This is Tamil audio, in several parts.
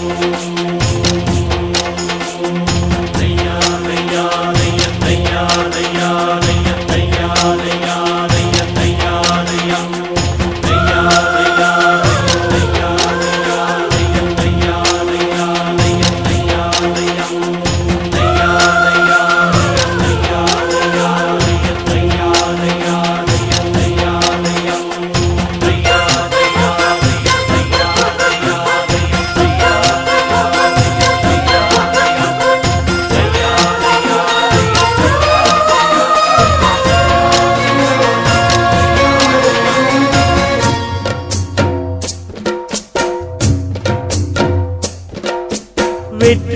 Música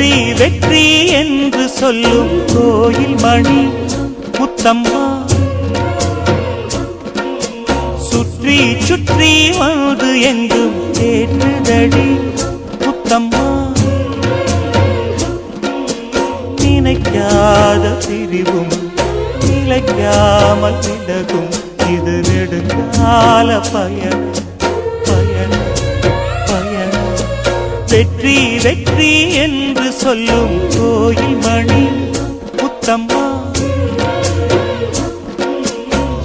வெற்றி வெற்றி என்று சொல்லும் கோயில் மணி முத்தம்மா சுற்றி சுற்றி வந்து எங்கும் ஏற்றுதடி முத்தம்மா நினைக்காத பிரிவும் நிலைக்காமல் விலகும். இது நெடுங்கால பயணம் பயணம் பயணம். வெற்றி வெற்றி என்று சொல்லும் கோயில் மணி முத்தம்மா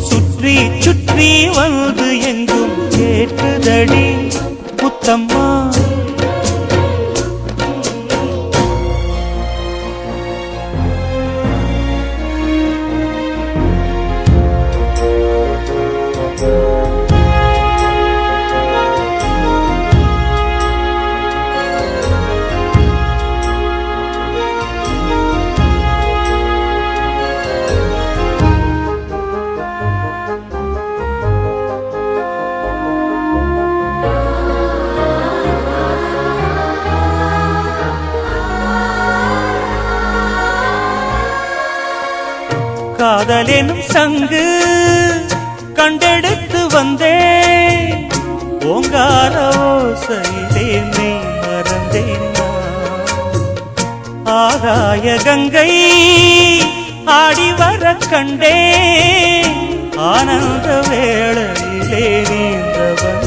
சுற்றி சுற்றி வந்து எங்கும் கேட்டுதடி முத்தம்மா காதலெனும் சங்கு கண்டெடுத்து வந்தேன். ஓங்கார ஓசையிலே நீ மறந்தேன் ஆகாய கங்கை ஆடி வர கண்டேன். ஆனந்த வேளையிலே நீந்தவன்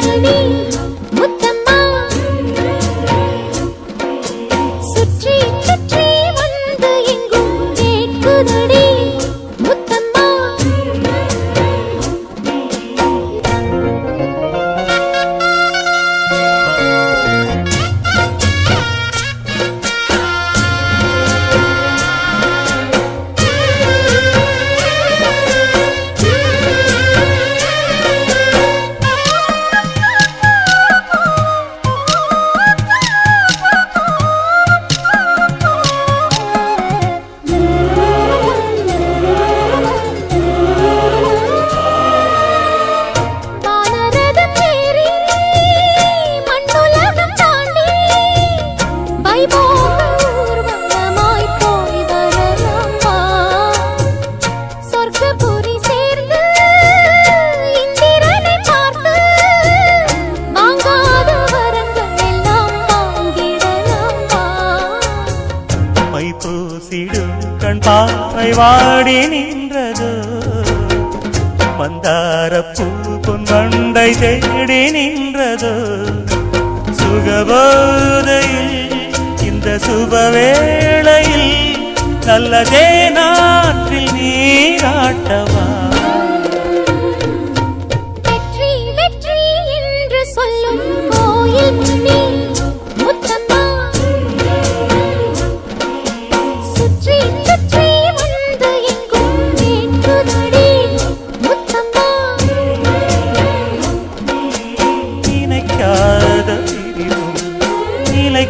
மணி முத்தம்மா. சுற்றி சுற்றி வந்து எங்கும் கேட்குதடி. மை பூசிடும் கண் பாவை வாடி நின்றது. மந்தார பூ பொன் வண்டை தேடி நின்றது. சுகபோதையில் இந்த சுபவேளையில் நல்லதே நாட்டில் நீராட்டவா?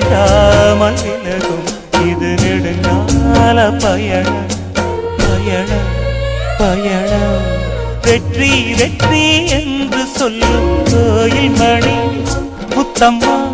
நிலைக்காமல் விலகும் இது நெடுங்கால பயணம். பயணம் பயணம். வெற்றி வெற்றி என்று சொல்லும் கோயில் மணி. முத்தம்மா